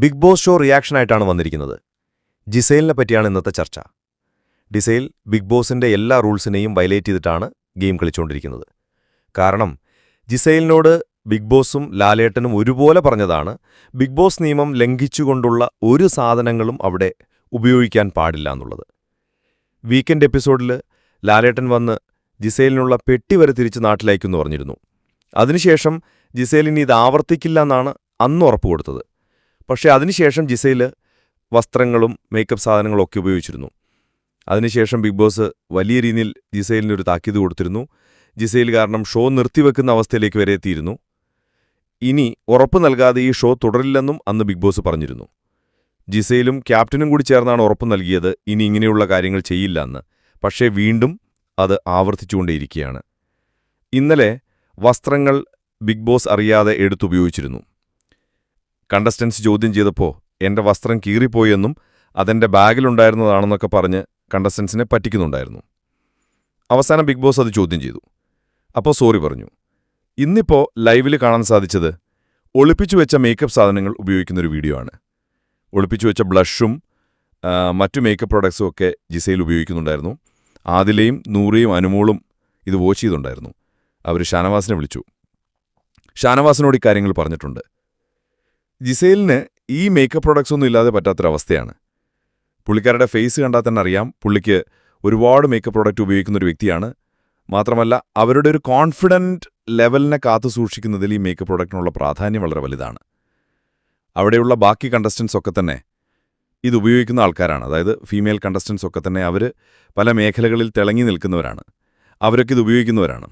Big boss show റിയാക്ഷനായിട്ടാണ് വന്നിരിക്കുന്നത്. ജിസൈലിനെ പറ്റിയാണ് ഇന്നത്തെ ചർച്ച. ഡിസൈൽ ബിഗ് ബോസിന്റെ എല്ലാ റൂൾസിനെയും വയലേറ്റ് ചെയ്തിട്ടാണ് ഗെയിം കളിച്ചുകൊണ്ടിരിക്കുന്നത്. കാരണം ജിസൈലിനോട് ബിഗ് ബോസും ലാലേട്ടനും ഒരുപോലെ പറഞ്ഞതാണ് ബിഗ് ബോസ് നിയമം ലംഘിച്ചുകൊണ്ടുള്ള ഒരു സാധനങ്ങളും അവിടെ ഉപയോഗിക്കാൻ പാടില്ല എന്നുള്ളത്. വീക്കെൻഡ് എപ്പിസോഡിൽ ലാലേട്ടൻ വന്ന് ജിസൈലിനുള്ള പെട്ടി വരെ തിരിച്ച് നാട്ടിലയക്കുമെന്ന് പറഞ്ഞിരുന്നു. അതിനുശേഷം ജിസൈലിന് ഇത് ആവർത്തിക്കില്ല എന്നാണ് അന്ന് ഉറപ്പ് കൊടുത്തത്. പക്ഷേ അതിനുശേഷം ജിസയിൽ വസ്ത്രങ്ങളും മേക്കപ്പ് സാധനങ്ങളും ഒക്കെ ഉപയോഗിച്ചിരുന്നു. അതിനുശേഷം ബിഗ് ബോസ് വലിയ രീതിയിൽ ജിസൈലിന് ഒരു താക്കീത് കൊടുത്തിരുന്നു. ജിസൈൽ കാരണം ഷോ നിർത്തിവെക്കുന്ന അവസ്ഥയിലേക്ക് വരെ എത്തിയിരുന്നു. ഇനി ഉറപ്പ് നൽകാതെ ഈ ഷോ തുടരില്ലെന്നും അന്ന് ബിഗ് ബോസ് പറഞ്ഞിരുന്നു. ജിസയിലും ക്യാപ്റ്റനും കൂടി ചേർന്നാണ് ഉറപ്പ് നൽകിയത്. ഇനി ഇങ്ങനെയുള്ള കാര്യങ്ങൾ ചെയ്യില്ല എന്ന് പക്ഷേ വീണ്ടും അത് ആവർത്തിച്ചുകൊണ്ടേയിരിക്കുകയാണ്. ഇന്നലെ വസ്ത്രങ്ങൾ ബിഗ് ബോസ് അറിയാതെ എടുത്തുപയോഗിച്ചിരുന്നു. കണ്ടസ്റ്റൻസ് ചോദ്യം ചെയ്തപ്പോൾ എന്റെ വസ്ത്രം കീറിപ്പോയെന്നും അതെന്റെ ബാഗിലുണ്ടായിരുന്നതാണെന്നൊക്കെ പറഞ്ഞ് കണ്ടസ്റ്റൻസിനെ പറ്റിക്കുന്നുണ്ടായിരുന്നു. അവസാനം ബിഗ് ബോസ് അത് ചോദ്യം ചെയ്തു. അപ്പോൾ സോറി പറഞ്ഞു. ഇന്നിപ്പോൾ ലൈവിൽ കാണാൻ സാധിച്ചത് ഒളിപ്പിച്ചു വെച്ച മേക്കപ്പ് സാധനങ്ങൾ ഉപയോഗിക്കുന്നൊരു വീഡിയോ ആണ്. ഒളിപ്പിച്ചു വെച്ച ബ്ലഷും മറ്റു മേക്കപ്പ് പ്രോഡക്ട്സും ഒക്കെ ജിസയിൽ ഉപയോഗിക്കുന്നുണ്ടായിരുന്നു. ആദിലയും നൂറയും അനുമോളും ഇത് വാച്ച് ചെയ്തുണ്ടായിരുന്നു. അവർ ഷാനവാസിനെ വിളിച്ചു. ഷാനവാസിനോട് കാര്യങ്ങൾ പറഞ്ഞിട്ടുണ്ട്. ജിസേലിന് ഈ മേക്കപ്പ് പ്രോഡക്റ്റ്സ് ഒന്നും ഇല്ലാതെ പറ്റാത്തൊരവസ്ഥയാണ്. പുള്ളിക്കാരുടെ ഫേസ് കണ്ടാൽ തന്നെ അറിയാം പുള്ളിക്ക് ഒരുപാട് മേക്കപ്പ് പ്രോഡക്റ്റ് ഉപയോഗിക്കുന്ന ഒരു വ്യക്തിയാണ്. മാത്രമല്ല അവരുടെ ഒരു കോൺഫിഡന്റ് ലെവലിനെ കാത്തു സൂക്ഷിക്കുന്നതിൽ ഈ മേക്കപ്പ് പ്രോഡക്റ്റിനുള്ള പ്രാധാന്യം വളരെ വലുതാണ്. അവിടെയുള്ള ബാക്കി കണ്ടസ്റ്റൻസ് ഒക്കെ തന്നെ ഇത് ഉപയോഗിക്കുന്ന ആൾക്കാരാണ്. അതായത് ഫീമെയിൽ കണ്ടസ്റ്റൻസ് ഒക്കെ തന്നെ അവർ പല മേഖലകളിൽ തിളങ്ങി നിൽക്കുന്നവരാണ്. അവരൊക്കെ ഇത് ഉപയോഗിക്കുന്നവരാണ്.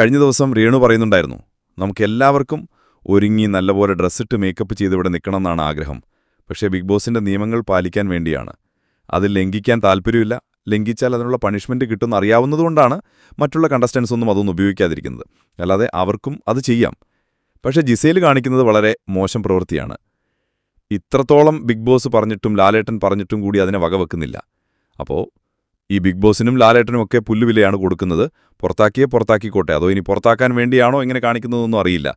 കഴിഞ്ഞ ദിവസം രേണു പറയുന്നുണ്ടായിരുന്നു നമുക്കെല്ലാവർക്കും ഒരുങ്ങി നല്ലപോലെ ഡ്രസ്സിട്ട് മേക്കപ്പ് ചെയ്ത് ഇവിടെ നിൽക്കണമെന്നാണ് ആഗ്രഹം. പക്ഷേ ബിഗ് ബോസിന്റെ നിയമങ്ങൾ പാലിക്കാൻ വേണ്ടിയാണ്. അത് ലംഘിക്കാൻ താല്പര്യമില്ല. ലംഘിച്ചാൽ അതിനുള്ള പണിഷ്മെന്റ് കിട്ടുമെന്ന് അറിയാവുന്നതുകൊണ്ടാണ് മറ്റുള്ള കണ്ടസ്റ്റൻസ് ഒന്നും അതൊന്നും ഉപയോഗിക്കാതിരിക്കുന്നത്. അല്ലാതെ അവർക്കും അത് ചെയ്യാം. പക്ഷേ ജിസേൽ കാണിക്കുന്നത് വളരെ മോശം പ്രവൃത്തിയാണ്. ഇത്രത്തോളം ബിഗ് ബോസ് പറഞ്ഞിട്ടും ലാലേട്ടൻ പറഞ്ഞിട്ടും കൂടി അതിനെ വകവെക്കുന്നില്ല. അപ്പോൾ ഈ ബിഗ് ബോസിനും ലാലേട്ടനും ഒക്കെ പുല്ലുവിലയാണ് കൊടുക്കുന്നത്. പുറത്താക്കിയേ പുറത്താക്കിക്കോട്ടെ. അതോ ഇനി പുറത്താക്കാൻ വേണ്ടിയാണോ ഇങ്ങനെ കാണിക്കുന്നതെന്നും അറിയില്ല.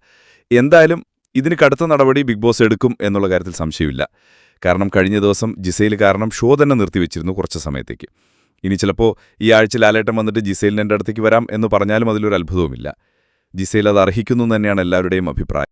എന്തായാലും ഇതിന് കടുത്ത നടപടി ബിഗ് ബോസ് എടുക്കും എന്നുള്ള കാര്യത്തിൽ സംശയമില്ല. കാരണം കഴിഞ്ഞ ദിവസം ജിസയിൽ കാരണം ഷോ തന്നെ നിർത്തിവെച്ചിരുന്നു കുറച്ച് സമയത്തേക്ക്. ഇനി ചിലപ്പോൾ ഈ ആഴ്ച ലാലേട്ടൻ വന്നിട്ട് ജിസൈലിന് എന്റെ അടുത്തേക്ക് വരാം എന്ന് പറഞ്ഞാലും അതിലൊരു അത്ഭുതവുമില്ല. ജിസയിൽ അത് അർഹിക്കുന്നു തന്നെയാണ് എല്ലാവരുടെയും അഭിപ്രായം.